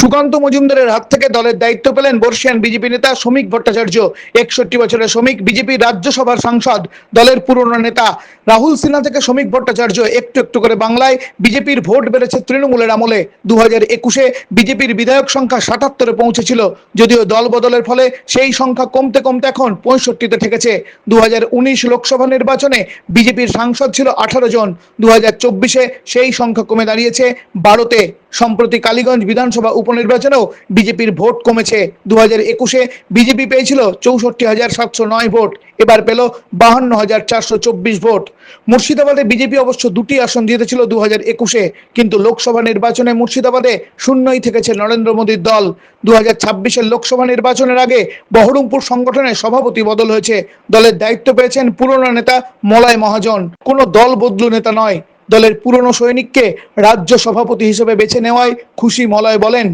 সুকান্ত মজুমদারের হাত থেকে দলের দায়িত্ব পেলেন বর্ষিয়ান বিজেপি নেতা শ্রমিক ভট্টাচার্য। একষট্টি বছরের শ্রমিক বিজেপি রাজ্যসভার সাংসদ, দলের পুরনো নেতা। রাহুল সিনহা থেকে শ্রমিক ভট্টাচার্য একটু একটু করে বাংলায়। বিজেপির ভোট বেড়েছে তৃণমূলের আমলে। দু হাজার একুশে বিজেপির বিধায়ক সংখ্যা সাতাত্তরে পৌঁছেছিল, যদিও দল বদলের ফলে সেই সংখ্যা কমতে কমতে এখন পঁয়ষট্টিতে ঠেকেছে। দু হাজার উনিশ লোকসভা নির্বাচনে বিজেপির সাংসদ ছিল আঠারো জন। দু হাজার চব্বিশে সেই সংখ্যা কমে দাঁড়িয়েছে বারোতে। সম্প্রতি কালীগঞ্জ বিধানসভা উপনির্বাচনেও বিজেপির ভোট কমেছে দু হাজার একুশে। বিজেপি পেয়েছিল চৌষট্টি হাজার সাতশো নয় ভোট, এবার পেল বাহান্ন হাজার চারশো চব্বিশ ভোট। মুর্শিদাবাদে বিজেপি অবশ্য দুটি আসন জিতেছিল দু হাজার একুশে, কিন্তু লোকসভা নির্বাচনে মুর্শিদাবাদে শূন্যই থেকেছে নরেন্দ্র মোদীর দল। দু হাজার ছাব্বিশের লোকসভা নির্বাচনের আগে বহরমপুর সংগঠনের সভাপতি বদল হয়েছে। দলের দায়িত্ব পেয়েছেন পুরনো নেতা মলয় মহাজন। কোনো দল বদলু নেতা নয়। দলের পুরনো সৈনিককে রাজ্য সভাপতি হিসেবে বেছে নেওয়ায় খুশি মলয় বলেন।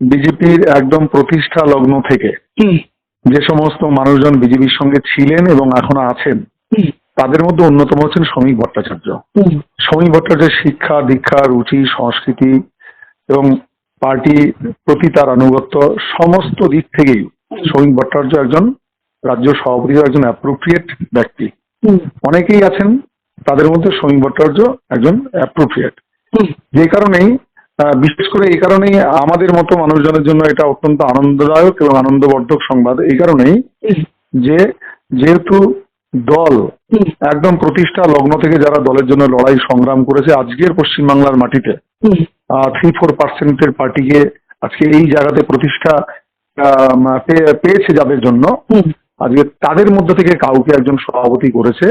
বিজেপির একদম প্রতিষ্ঠা লগ্ন থেকে যে সমস্ত মানুষজন বিজেপির সঙ্গে ছিলেন এবং এখনও আছেন তাদের মধ্যে অন্যতম হচ্ছেন শ্রমিক ভট্টাচার্য। শ্রমিক ভট্টাচার্যের শিক্ষা দীক্ষা রুচি সংস্কৃতি এবং পার্টি প্রতি তার আনুগত্য সমস্ত দিক থেকেই শ্রমিক ভট্টাচার্য একজন রাজ্য সভাপতি একজন অ্যাপ্রোপ্রিয়েট ব্যক্তি। অনেকেই আছেন তাদের মধ্যে শ্রমিক ভট্টাচার্য একজন অ্যাপ্রোপ্রিয়েট যে কারণেই বিশেষ করে এই কারণেই আমাদের মতো মানুষজনের জন্য এটা অত্যন্ত আনন্দদায়ক এবং আনন্দবর্ধক সংবাদ। এই কারণেই যে যেহেতু দল একদম প্রতিষ্ঠা লগ্ন থেকে যারা দলের জন্য লড়াই সংগ্রাম করেছে আজকের পশ্চিমবাংলার মাটিতে থ্রি ফোর পার্সেন্টের পার্টিকে আজকে এই জায়গাতে প্রতিষ্ঠা পেয়েছে যাদের জন্য আজকে তাদের মধ্যে থেকে কাউকে একজন সভাপতি করেছে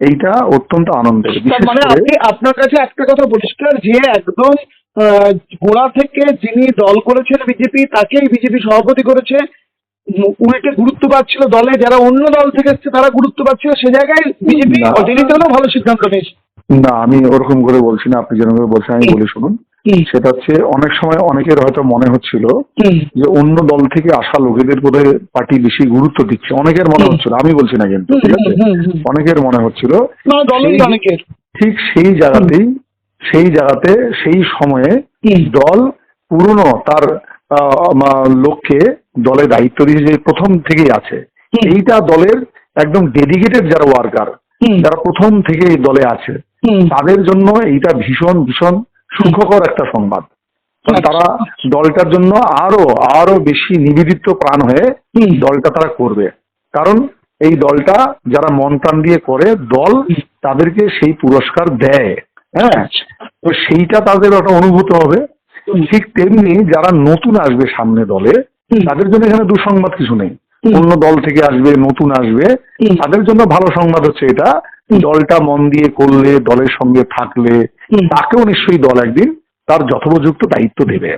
এইটা অত্যন্ত আনন্দের মানে আপনি আপনার কাছে একটা কথা পরিষ্কার যে একদম আহ, গোড়া থেকে যিনি দল করেছেন বিজেপি তাকেই বিজেপি সভাপতি করেছে। উল্টে গুরুত্ব পাচ্ছিল দলে যারা অন্য দল থেকে এসছে তারা গুরুত্ব পাচ্ছিল সে জায়গায় বিজেপি ভালো সিদ্ধান্ত নিয়েছে। না আমি ওরকম করে বলছি না আপনি যেরকম বলছেন আমি বলি শুনুন। সেটা হচ্ছে অনেক সময় অনেকের হয়তো মনে হচ্ছিল যে অন্য দল থেকে আসা লোকেদের বোধহয় পার্টি বেশি গুরুত্ব দিচ্ছে। অনেকের মনে হচ্ছিল আমি বলছি না কিন্তু ঠিক আছে। অনেকের মনে হচ্ছিল ঠিক সেই জায়গাতেই সেই জায়গাতে সেই সময়ে দল পুরনো তার লোককে দলে দায়িত্ব দিয়ে যে প্রথম থেকেই আছে এইটা দলের একদম ডেডিকেটেড যারা ওয়ার্কার। যারা প্রথম থেকে এই দলে আছে। তাদের জন্য এইটা ভীষণ ভীষণ সুখকর একটা সংবাদ। আচ্ছা। তারা দলটার জন্য আরও আরও বেশি নিবেদিত প্রাণ হয়ে দলটা তারা করবে। কারণ এই দলটা যারা মন প্রাণ দিয়ে করে দল তাদেরকে সেই পুরস্কার দেয়। হ্যাঁ? তো সেইটা তাদের একটা অনুভূত হবে। ঠিক তেমনি যারা নতুন আসবে সামনে দলে তাদের জন্য এখানে দুঃসংবাদ কিছু নেই। অন্য দল থেকে আসবে নতুন আসবে তাদের জন্য ভালো সংবাদ হচ্ছে এটা। দলটা মন দিয়ে করলে দলের সঙ্গে থাকলে তাকেও নিশ্চয়ই দল একদিন তার যথোপযুক্ত দায়িত্ব দেবে।